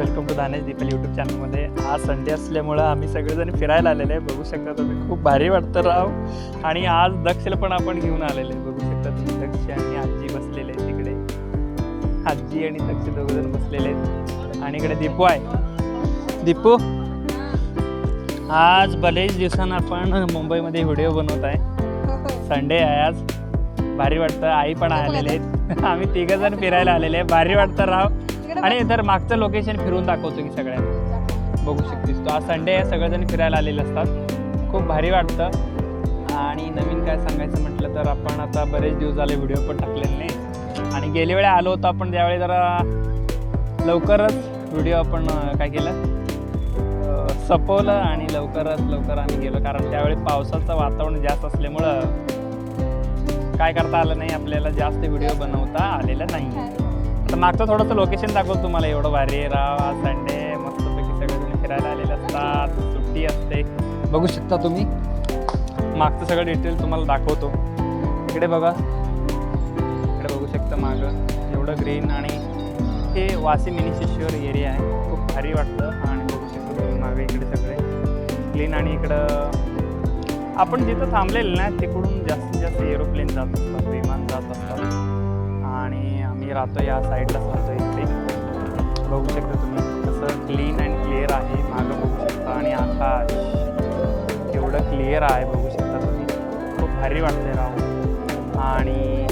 Welcome to Danesh Deepal YouTube चॅनलमध्ये आज Sunday असल्यामुळं आम्ही सगळेजण फिरायला आलेले आहे. बघू शकता तुम्ही खूप भारी वाटतं राव. आणि आज दक्षला पण आपण घेऊन आलेले आहे. बघू शकता तुम्ही दक्ष आणि आजी बसलेले आहेत तिकडे. आजी आणि दक्ष दोघंजण बसलेले आहेत. आणि इकडे दीपू आहे. दीपू आज बरेच दिवसानं आपण मुंबईमध्ये व्हिडिओ बनवत आहे. संडे आहे आज. भारी वाटतं. आई पण आलेले आहेत. आम्ही तिघ जण फिरायला आलेले आहे. भारी वाटतं राव. आणि तर मागचं लोकेशन फिरून दाखवतो की सगळ्यांना. बघू शकतेस तो. आज संडे आहे सगळेजण फिरायला आलेले असतात. खूप भारी वाटतं. आणि नवीन काय सांगायचं म्हटलं तर आपण आता बरेच दिवस झाले व्हिडिओ पण टाकलेले नाही. आणि गेल्या वेळी आलो होतो आपण त्यावेळी जरा लवकरच व्हिडिओ आपण काय केलं? संपवलं आणि लवकरच लवकर आम्ही गेलो. कारण त्यावेळी पावसाचं वातावरण जास्त असल्यामुळं काय करता आलं नाही आपल्याला जास्त व्हिडिओ बनवता आलेला नाही. तर मागचं थोडंसं लोकेशन दाखवतो तुम्हाला. एवढं भारी राव आज संडे मस्तपैकी सगळेजण फिरायला आलेले असतात. सुट्टी असते. बघू शकता तुम्ही. मागचं सगळं डिटेल तुम्हाला दाखवतो. इकडे बघा. इकडे बघू शकता मागं. एवढं ग्रीन आणि हे वासी मिनिशेश्वर एरिया आहे. खूप भारी वाटतं. आणि बघू शकतो तुम्ही मागे इकडे सगळे. क्लीन आणि इकडं आपण जिथं थांबलेलं ना तिकडून जास्तीत जास्त एरोप्लेन जात असतात विमान जात असतात. मी राहतो या साईडलाच राहतो इकडे. बघू शकता तुम्ही कसं क्लीन अँड क्लिअर आहे. मागं बघू शकता आणि आकाश एवढं क्लिअर आहे बघू शकता तुम्ही. खूप भारी वाटते राहून आणि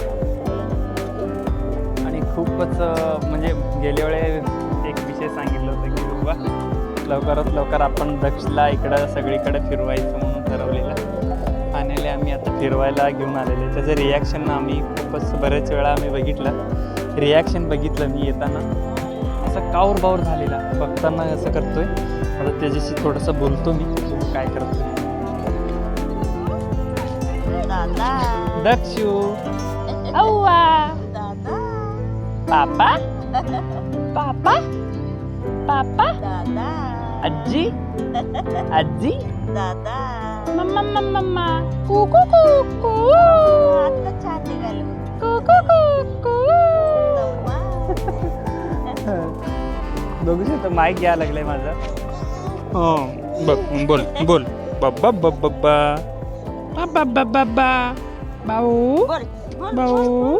आणि खूपच म्हणजे गेल्या वेळे एक विषय सांगितलं होतं की बाबा लवकरात लवकर आपण दक्षला इकडं सगळीकडे फिरवायचं म्हणून ठरवलेलं. फायनली आम्ही आता फिरवायला घेऊन आलेले त्याचं रिॲक्शन आम्ही खूपच बरेच वेळा आम्ही बघितलं. रिॲक्शन बघितलं मी येताना. असं काऊर बाऊर झालेला बघताना असं करतोय. आता त्याच्याशी थोडंसं बोलतो मी. काय करतोय. दादा. दक्षू. पापा. पापा. पापा. दादा. आजी. आजी. दादा. मम्मा मम्मा मम्मा. कुकू कुकू आता निघालो. कुकू कुकू बघू शकतो. माईक घ्यायला लागलाय माझा. हो बघ बोल बोल. बाबा बाबा बाबा बाबा बाबा भाऊ बोल बोल भाऊ.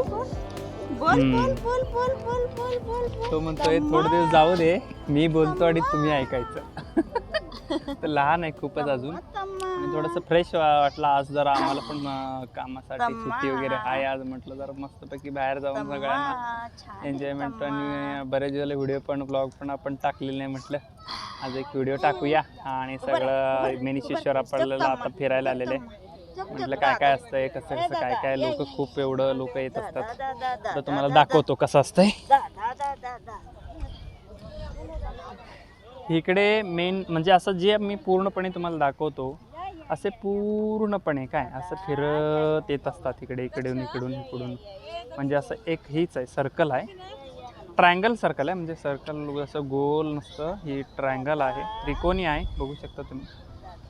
तो म्हणतोय थोडे दिवस जाऊ दे. मी बोलतो आणि तुम्ही ऐकायचं. तर लहान आहे खूपच अजून. आणि थोडंसं फ्रेश वाटलं आज जरा आम्हाला पण अं, कामासाठी सुट्टी वगैरे आहे आज म्हटलं जरा मस्तपैकी बाहेर जाऊन सगळ्यांना एन्जॉयमेंट आणि बरेच दिवस व्हिडिओ पण ब्लॉग पण आपण टाकलेले नाही म्हटलं. आज एक व्हिडिओ टाकूया आणि सगळं मिनी शिश्वर आपल्याला आता फिरायला आलेले. म्हटलं काय काय असतंय कसं कसं काय काय लोक खूप एवढं लोक येत असतात. तर तुम्हाला दाखवतो कसं असतंय. इकडे मेन म्हणजे असं जे मी पूर्णपणे तुम्हाला दाखवतो असे पूर्णपणे काय असं फिरत येत असतात इकडे इकडून इकडून इकडून. म्हणजे असं एक हीच आहे सर्कल आहे. ट्रायंगल सर्कल आहे म्हणजे सर्कल असं गोल नसतं ही ट्रायंगल आहे. त्रिकोणी आहे बघू शकता तुम्ही.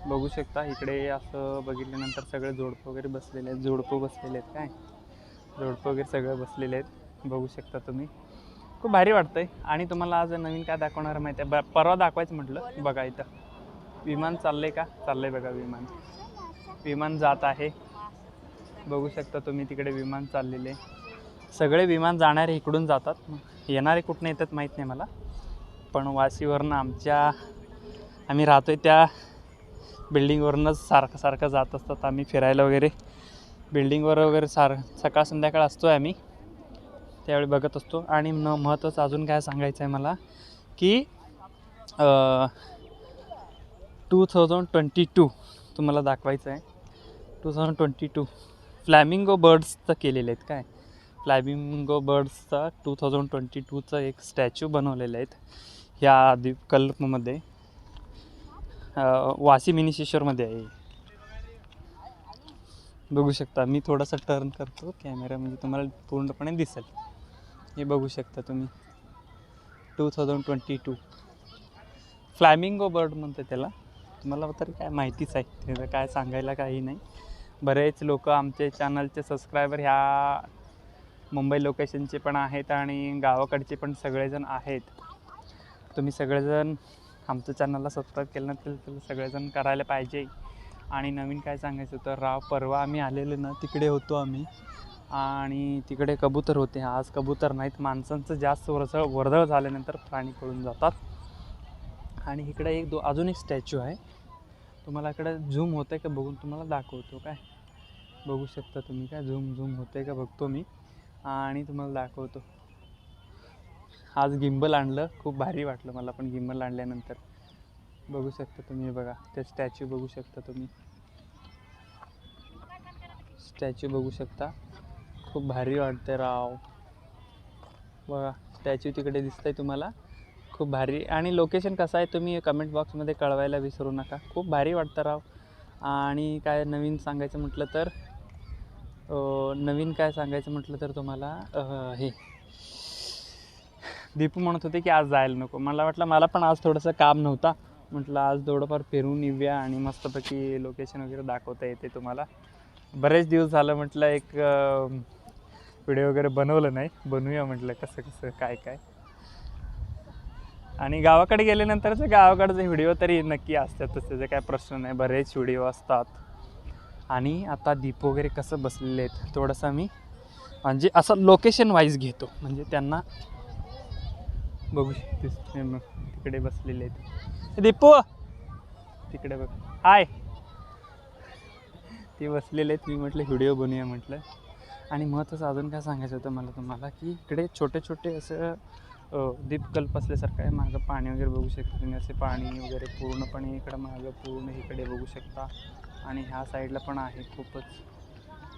बघू शकता इकडे असं बघितल्यानंतर सगळे जोडपं वगैरे बसलेले आहेत. जोडपं बसलेले आहेत काय? जोडपं वगैरे सगळं बसलेले आहेत. बघू शकता तुम्ही. खूप भारी वाटतंय. आणि तुम्हाला आज नवीन काय दाखवणार माहिती आहे? ब परवा दाखवायचं म्हटलं बघा इथं. विमान चाललंय का? चाललंय बघा विमान. विमान जात आहे. बघू शकता तुम्ही तिकडे विमान चाललेले. सगळे विमान जाणारे इकडून जातात. येणारे कुठनं येतात माहीत नाही मला. पण वाशीवरनं आमच्या आम्ही राहतो आहे त्या बिल्डिंगवरूनच सारखं सारखं जात असतात आम्ही फिरायला वगैरे. बिल्डिंगवर वगैरे सार सकाळ संध्याकाळ असतो आहे आम्ही. त्यावेळी बघत असतो. आणि न महत्त्वाचं अजून काय सांगायचं आहे मला की टू थाउजंड ट्वेंटी टू तुम्हाला दाखवायचं आहे. Two thousand twenty two. Flamingo बर्ड्सचं केलेले आहेत काय? फ्लॅमिंगो बर्ड्सचा टू थाउजंड ट्वेंटी टूचं एक स्टॅच्यू बनवलेले आहेत. ह्या द्वीपकल्पमध्ये अं, वासी मिनिशेश्वरमध्ये आहे. बघू शकता मी थोडासा टर्न करतो. कॅमेरा म्हणजे तुम्हाला पूर्णपणे दिसेल. हे बघू शकता तुम्ही. Two thousand twenty two. Flamingo bird म्हणते त्याला. तुम्हाला तरी काय माहितीच आहे. त्याचं काय सांगायला काही नाही. बरेच लोक आमचे चॅनलचे सबस्क्रायबर ह्या मुंबई लोकेशनचे पण आहेत आणि गावाकडचे पण सगळेजण आहेत. तुम्ही सगळेजण आमच्या चॅनलला सबस्क्राईब केलं नसेल तर सगळेजण करायला पाहिजे. आणि नवीन काय सांगायचं होतं राव परवा आम्ही आलेलो ना तिकडे होतो आम्ही. आणि तिकडे कबूतर होते. आज कबूतर नाहीत. माणसांचं जास्त वरसळ वर्दळ झाल्यानंतर प्राणी पळून जातात. आणि इकडे एक दो अजून एक स्टॅच्यू आहे. तुम्हाला इकडे झूम होतं आहे का बघून तुम्हाला दाखवतो काय? बघू शकता तुम्ही काय? झूम झूम होतं आहे का? बघतो मी. आणि तुम्हाला दाखवतो. आज गिंबल आणलं. खूप भारी वाटलं मला पण गिंबल आणल्यानंतर. बघू शकता तुम्ही बघा. ते स्टॅच्यू बघू शकता तुम्ही. स्टॅच्यू बघू शकता. खूप भारी वाटते राव. बघा स्टॅच्यू तिकडे दिसतंय तुम्हाला. खूप भारी. आणि लोकेशन कसं आहे तुम्ही कमेंट बॉक्समध्ये कळवायला विसरू नका. खूप भारी वाटतं राव. आणि काय नवीन सांगायचं म्हटलं तर नवीन काय सांगायचं म्हटलं तर तुम्हाला हे. दीपू म्हणत होते की आज जायला नको. मला वाटलं मला पण आज थोडंसं काम नव्हता. म्हटलं आज थोडंफार फिरून येऊया आणि मस्तपैकी लोकेशन वगैरे दाखवता येते तुम्हाला. बरेच दिवस झालं म्हटलं एक व्हिडिओ वगैरे बनवलं नाही. बनवूया म्हटलं कसं कसं काय काय आणि गावाकडे गेल्यानंतरच गावाकडचे व्हिडिओ तरी नक्की असतातच त्याचे काय प्रश्न नाही बरेच व्हिडिओ असतात. आणि आता दीप वगैरे कसं बसलेले आहेत थोडंसं मी म्हणजे असं लोकेशन वाईज घेतो. म्हणजे त्यांना बघू शकतेस मग तिकडे बसलेले आहेत. दीपू! तिकडे बघ. हाय ते बसलेले आहेत मी म्हटलं व्हिडिओ बनवूया म्हटलं. आणि महत्त्वाचं अजून काय सांगायचं होतं मला तुम्हाला की इकडे छोटे छोटे असं दीपकल्प असल्यासारखं आहे. मागं पाणी वगैरे बघू शकता तुम्ही. असे पाणी वगैरे पूर्णपणे इकडं मागं पूर्ण इकडे बघू शकता. आणि ह्या साईडला पण आहे खूपच.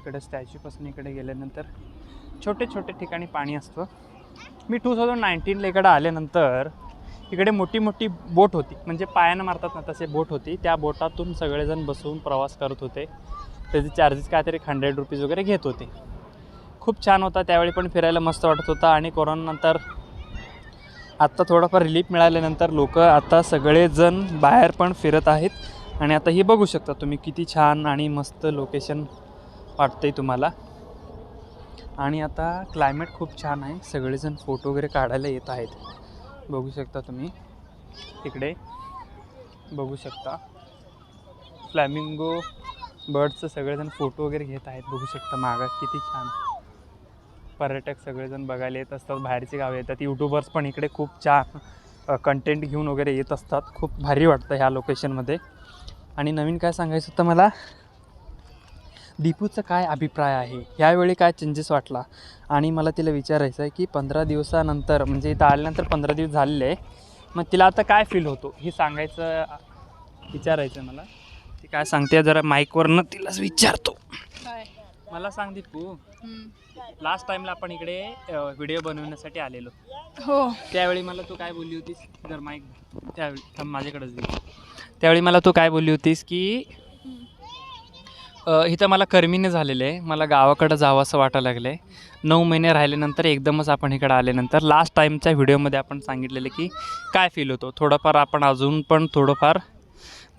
इकडे स्टॅच्यूपासून इकडे गेल्यानंतर छोटे छोटे ठिकाणी पाणी असतं. मी टू थाउजंड नाईन्टीनला इकडं आल्यानंतर इकडे मोठी मोठी बोट होती. म्हणजे पायानं मारतात ना तसे बोट होती. त्या बोटातून सगळेजण बसवून प्रवास करत होते. त्याचे चार्जेस काहीतरी हंड्रेड रुपीज वगैरे घेत होते. खूप छान होता. त्यावेळी पण फिरायला मस्त वाटत होता. आणि कोरोनानंतर आत्ता थोडंफार रिलीफ मिळाल्यानंतर लोक आता सगळेजण बाहेर पण फिरत आहेत. आणि आता हे बघू शकता तुम्ही किती छान आणि मस्त लोकेशन वाटतंय तुम्हाला. आणि आता क्लायमेट खूप छान आहे. सगळेजण फोटो वगैरे काढायला येत आहेत. बघू शकता तुम्ही. इकडे बघू शकता. फ्लॅमिंगो बर्डचं सगळेजण फोटो वगैरे घेत आहेत. बघू शकता मागं किती छान. पर्यटक सगळेजण बघायला येत असतात बाहेरचे गावे येतात. यूट्यूबर्स पण इकडे खूप छान कंटेंट घेऊन वगैरे येत असतात. खूप भारी वाटतं ह्या लोकेशनमध्ये आणि नवीन काय सांगायचं होतं मला? दीपूचा काय अभिप्राय आहे? यावेळी काय चेंजेस वाटला? आणि मला तिला विचारायचं आहे की पंधरा दिवसानंतर म्हणजे इथं आल्यानंतर पंधरा दिवस झालेले आहे मग तिला आता काय फील होतो? हे सांगायचं विचारायचं मला. ती काय सांगते जरा माईकवरनं तिलाच विचारतो. काय मला सांग दीपू लास्ट टाइमला आपण इकडे व्हिडिओ बनवण्यासाठी आलेलो. हो. त्यावेळी मला तू काय बोलली होतीस? जर माईक त्यावेळी माझ्याकडेच दे. त्यावेळी मला तू काय बोलली होतीस की इथं मला कर्मीने झालेलं आहे. मला गावाकडं जावं असं वाटायला लागलं आहे नऊ महिने राहिल्यानंतर एकदमच आपण इकडं आल्यानंतर लास्ट टाईमच्या व्हिडिओमध्ये आपण सांगितलेलं की काय फील होतो? थोडंफार आपण अजून पण थोडंफार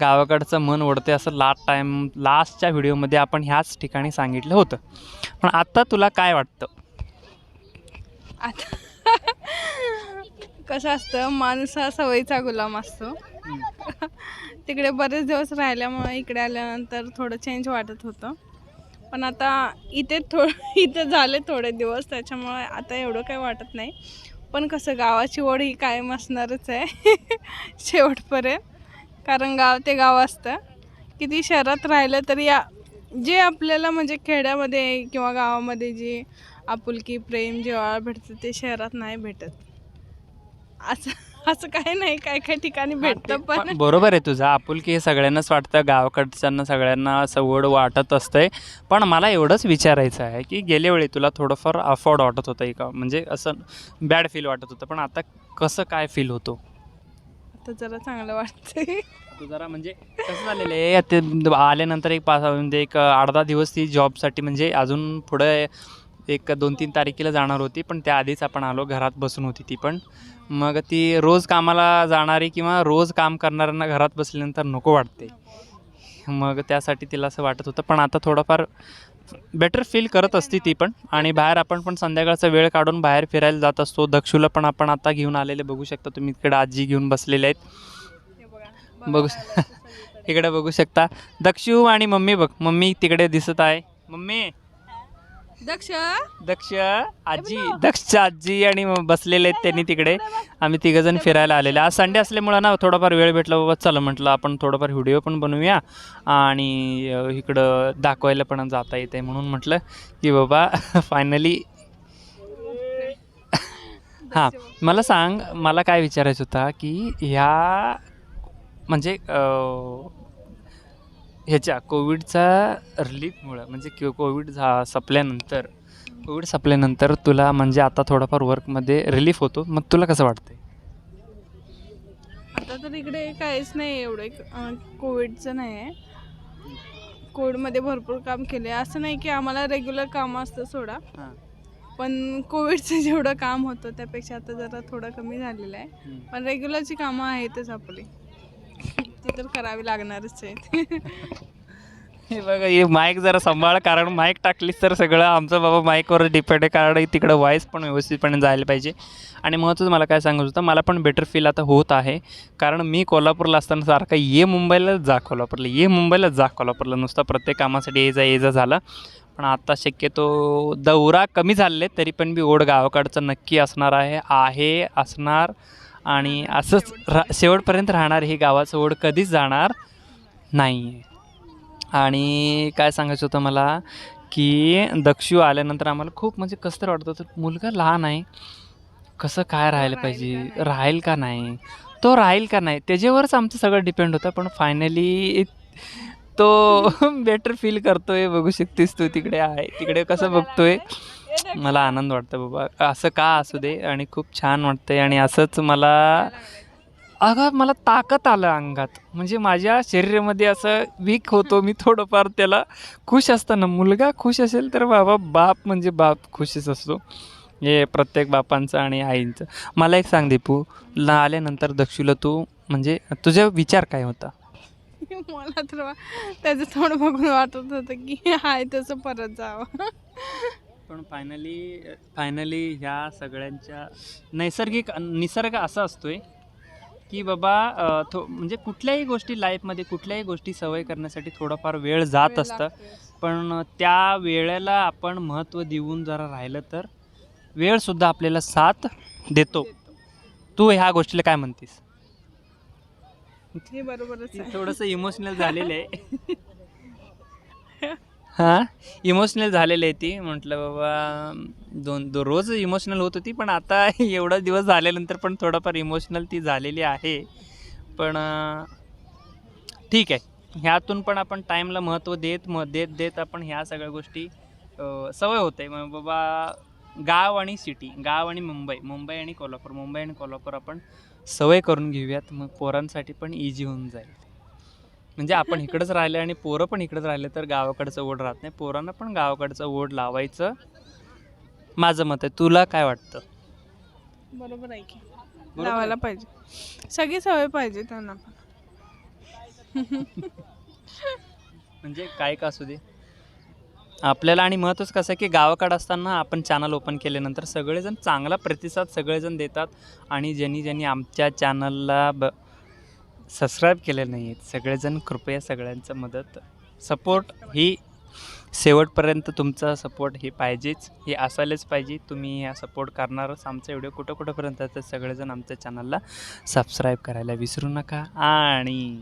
गावाकडचं मन ओढते असं लास्ट टाईम लास्टच्या व्हिडिओमध्ये आपण ह्याच ठिकाणी सांगितलं होतं. पण आत्ता तुला काय वाटतं? आता कसं असतं माणूस हा सवयीचा गुलाम असतो. तिकडे बरेच दिवस राहिल्यामुळे इकडे आल्यानंतर थोडं चेंज वाटत होतं. पण आता इथे थो इथे झाले थोडे दिवस त्याच्यामुळे आता एवढं काही वाटत नाही. पण कसं गावाची ओढ ही कायम असणारच आहे. शेवटपर्यंत. कारण गाव ते गाव असतं. किती शहरात राहिलं तरी या जे आपल्याला म्हणजे खेड्यामध्ये किंवा गावामध्ये जे आपुलकी प्रेम जिव्हाळा भेटतं ते शहरात नाही भेटत. असं असं काही नाही काय काय ठिकाणी भेटतं पण बरोबर आहे तुझं. आपुलकी हे सगळ्यांनाच वाटतं. गावाकडच्यांना सगळ्यांना असं वड वाटत असतंय. पण मला एवढंच विचारायचं आहे की गेल्या वेळी तुला थोडंफार अफोर्ड वाटत होतं एका म्हणजे असं बॅड फील वाटत होतं. पण आता कसं काय फील होतो? तर जरा चांगलं वाटतंय. तू जरा म्हणजे कसं झालेलं आहे ते आल्यानंतर एक पाच म्हणजे एक अर्धा दिवस ती जॉबसाठी म्हणजे अजून पुढे एक दोन तीन तारखेला जाणार होती पण त्याआधीच आपण आलो घरात बसून होती ती पण. मग ती रोज कामाला जाणारी किंवा रोज काम करणाऱ्यांना घरात बसल्यानंतर नको वाटते. मग त्यासाठी तिला असं वाटत होतं पण आता थोडंफार बेटर फील करत असते ती पण. आणि बाहेर आपण पण संध्याकाळचा वेळ काढून बाहेर फिरायला जात असतो. दक्षूला पण आपण आता घेऊन आलेले बघू शकता तुम्ही. इकडे आजी घेऊन बसलेले आहेत. बघू इकडे बघू शकता. दक्षू आणि मम्मी बघ. मम्मी तिकडे दिसत आहे. मम्मी! दक्ष? दक्ष आजी. दक्षच्या आजी आणि बसलेले आहेत त्यांनी तिकडे. आम्ही तिघंजण फिरायला आलेले आज संडे असल्यामुळं ना थोडाफार वेळ भेटला बाबा. चला म्हटलं आपण थोडाफार व्हिडिओ पण बनवूया. आणि इकडं दाखवायला पण जाता येते म्हणून म्हटलं की बाबा फायनली हां मला सांग मला काय विचारायचं होता की ह्या म्हणजे ह्याच्या कोविडचा रिलीफमुळं म्हणजे कि कोविड झा संपल्यानंतर कोविड संपल्यानंतर तुला म्हणजे आता थोडाफार वर्कमध्ये रिलीफ होतो. मग तुला कसं वाटतंय? आता तर इकडे काहीच नाही एवढं. कोविडचं नाही आहे. कोविडमध्ये भरपूर काम केले असं नाही की आम्हाला रेग्युलर काम असतं सोडा. पण कोविडचं जेवढं काम होतं त्यापेक्षा आता जरा थोडं कमी झालेलं आहे. पण रेग्युलरची कामं आहेतच आपली. ती तर करावी लागणारच आहे. हे बघा हे माईक जरा सांभाळ कारण माईक टाकलीस तर सगळं आमचं बाबा माईकवर डिपेंड आहे कारण तिकडं व्हॉईस पण व्यवस्थितपणे जायला पाहिजे. आणि महत्त्वाचं मला काय सांगत होतं मला पण बेटर फील आता होत आहे. कारण मी कोल्हापूरला असताना सारखं ये मुंबईला जा कोल्हापूरला ये मुंबईला जा कोल्हापूरला नुसतं प्रत्येक कामासाठी ये जा ये जा झालं. पण आता शक्यतो दौरा कमी झाले तरी पण मी ओढ गावाकडचं नक्की असणार आहे आहे असणार. आणि असंच रा शेवटपर्यंत राहणार ही गावाचं ओढ कधीच जाणार नाही आहे आणि काय सांगायचं होतं मला की दक्षू आल्यानंतर आम्हाला खूप म्हणजे कसं तर वाटत होतं मुलगा लहान आहे कसं काय राहायला पाहिजे राहील का नाही? तो राहील का नाही? त्याच्यावरच आमचं सगळं डिपेंड होतं पण फायनली तो बेटर फील करतोय बघू शकतेस तू तिकडे आहे तिकडे कसं बघतोय. मला आनंद वाटतं बाबा. असं का असू दे आणि खूप छान वाटतंय आणि असंच मला अगं मला ताकद आलं अंगात. म्हणजे माझ्या शरीरामध्ये असं वीक होतो मी थोडंफार त्याला खुश असताना. मुलगा खुश असेल तर बाबा बाप म्हणजे बाप खुशच असतो. हे प्रत्येक बापांचं आणि आईंचं. मला एक सांग दीपू ला आल्यानंतर दक्षूला तू म्हणजे तुझा विचार काय होता? मला तर त्याचं थोडं बघून वाटत होतं की हाय तसं परत जावं. पण फायनली फायनली ह्या सगळ्यांच्या नैसर्गिक निसर्ग असा असतोय की बाबा थो म्हणजे कुठल्याही गोष्टी लाईफमध्ये कुठल्याही गोष्टी सवय करण्यासाठी थोडाफार वेळ जात असतं. पण त्या वेळेला आपण महत्त्व देऊन जरा राहिलं तर वेळसुद्धा आपल्याला साथ देतो. तू ह्या गोष्टीला काय म्हणतेस? हे बरोबरच थोडंसं इमोशनल झालेलं आहे. हां? इमोशनल झालेलं आहे ती. म्हटलं बाबा दोन दो रोज इमोशनल होत होती पण आता एवढा दिवस झाल्यानंतर पण थोडंफार इमोशनल ती झालेली आहे. पण ठीक आहे. ह्यातून पण आपण टाईमला महत्त्व देत म देत देत आपण ह्या सगळ्या गोष्टी सवय होते. मग बाबा गाव आणि सिटी गाव आणि मुंबई मुंबई आणि कोल्हापूर मुंबई आणि कोल्हापूर आपण सवय करून घेऊयात. मग पोरांसाठी पण इझी होऊन जाईल. म्हणजे आपण इकडंच राहिले आणि पोरं पण इकडंच राहिले तर गावाकडचं ओढ राहत नाही. पोरांना पण गावाकडचं ओढ लावायचं माझं मत आहे. तुला काय वाटतं? बरोबर आहे की. आहे. लावायला पाहिजे. सगळी सवय पाहिजे त्यांना पण. म्हणजे काय का असू दे. आपल्याला आणि महत्त्वच कसं आहे की गावाकडं असताना आपण चॅनल ओपन केल्यानंतर सगळेजण चांगला प्रतिसाद सगळेजण देतात आणि ज्यांनी ज्यांनी आमच्या चॅनलला ब सबस्क्राईब केले नाही आहेत सगळेजण कृपया सगळ्यांचं मदत सपोर्ट ही शेवटपर्यंत तुमचा सपोर्ट हे पाहिजेच. हे असायलाच पाहिजे. तुम्ही या सपोर्ट करणारच आमचा व्हिडिओ कुठं कुठंपर्यंत तर सगळेजण आमच्या चॅनलला सबस्क्राईब करायला विसरू नका. आणि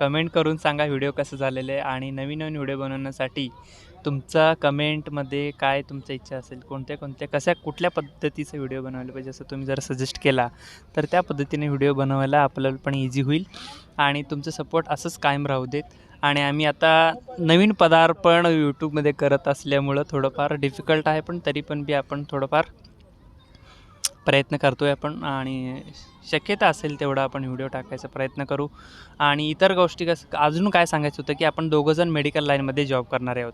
कमेंट करून सांगा व्हिडिओ कसं झालेले आहे. आणि नवीन नवीन व्हिडिओ बनवण्यासाठी तुमचा कमेंटमध्ये काय तुमच्या इच्छा असेल? कोणत्या कोणत्या कशा कुठल्या पद्धतीचा व्हिडिओ बनवायला पाहिजे? असं तुम्ही जर सजेस्ट केला तर त्या पद्धतीने व्हिडिओ बनवायला आपल्याला पण इझी होईल. आणि तुमचं सपोर्ट असंच कायम राहू देत. आणि आम्ही आता नवीन पदार्पण यूट्यूबमध्ये करत असल्यामुळं थोडंफार डिफिकल्ट आहे पण तरी पण बी आपण थोडंफार प्रयत्न करतो आहे आपण आणि शक्यता असेल तेवढा आपण व्हिडिओ टाकायचा प्रयत्न करू. आणि इतर गोष्टी कसं अजून काय सांगायचं होतं की आपण दोघंजण मेडिकल लाईनमध्ये जॉब करणारे आहोत.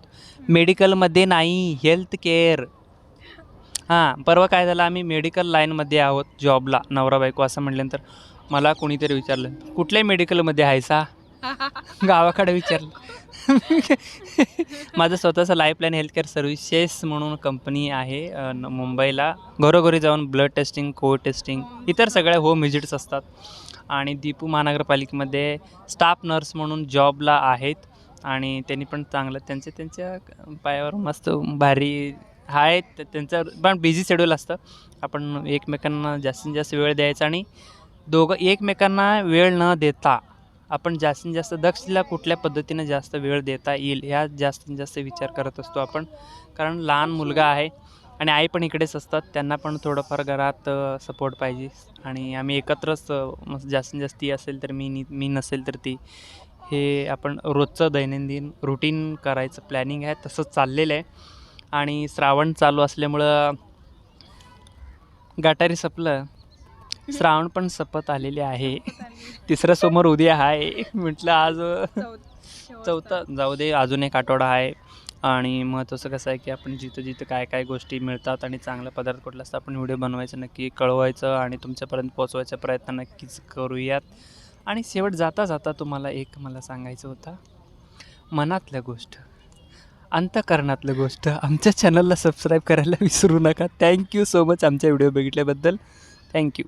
मेडिकलमध्ये नाही हेल्थ केअर हां परवा काय झालं आम्ही मेडिकल लाईनमध्ये आहोत जॉबला नवरा बायको असं म्हटल्यानंतर मला कोणीतरी विचारलं कुठल्याही मेडिकलमध्ये आहे सा गावाकडे विचारलं. माझं स्वतःचं लाईफलाईन हेल्थकेअर सर्व्हिसेस म्हणून कंपनी आहे अ, न- मुंबईला. घरोघरी जाऊन ब्लड टेस्टिंग कोविड टेस्टिंग इतर सगळ्या होम व्हिजिट्स असतात. आणि दीपू महानगरपालिकेमध्ये स्टाफ नर्स म्हणून जॉबला आहेत. आणि त्यांनी पण चांगलं त्यांचे त्यांच्या पायावर मस्त भारी आहेत. तर त्यांचं पण बिझी शेड्यूल असतं. आपण एकमेकांना जास्तीत जास्त वेळ द्यायचा आणि दोघं एकमेकांना वेळ न देता आपण जास्तीत जास्त दक्षला कुठल्या पद्धतीनं जास्त वेळ देता येईल ह्या जास्तीत जास्त विचार करत असतो आपण. कारण लहान मुलगा आहे आणि आई पण इकडेच असतात त्यांना पण थोडंफार घरात सपोर्ट पाहिजे. आणि आम्ही एकत्रच जास्तीत जास्त ती असेल तर मी नी- मी नसेल तर ती. हे आपण रोजचं दैनंदिन रुटीन करायचं प्लॅनिंग आहे तसंच चाललेलं आहे. आणि श्रावण चालू असल्यामुळं गाटारी सपलं श्रावण पण सपत आलेले आहे. तिसरं समोर उद्या आहे. म्हटलं आज चौथा जाऊ दे अजून एक आठवडा आहे. आणि महत्त्वाचं कसं आहे की आपण जिथं जिथं काय काय गोष्टी मिळतात आणि चांगला पदार्थ कुठला असतं आपण व्हिडिओ बनवायचं नक्की कळवायचं आणि तुमच्यापर्यंत पोचवायचा प्रयत्न नक्कीच करूयात. आणि शेवट जाता जाता तुम्हाला एक मला सांगायचं होतं. मनातल्या गोष्ट अंतकरणातलं गोष्ट. आमच्या चॅनलला सबस्क्राईब करायला विसरू नका. थँक्यू सो मच आमच्या व्हिडिओ बघितल्याबद्दल. Thank you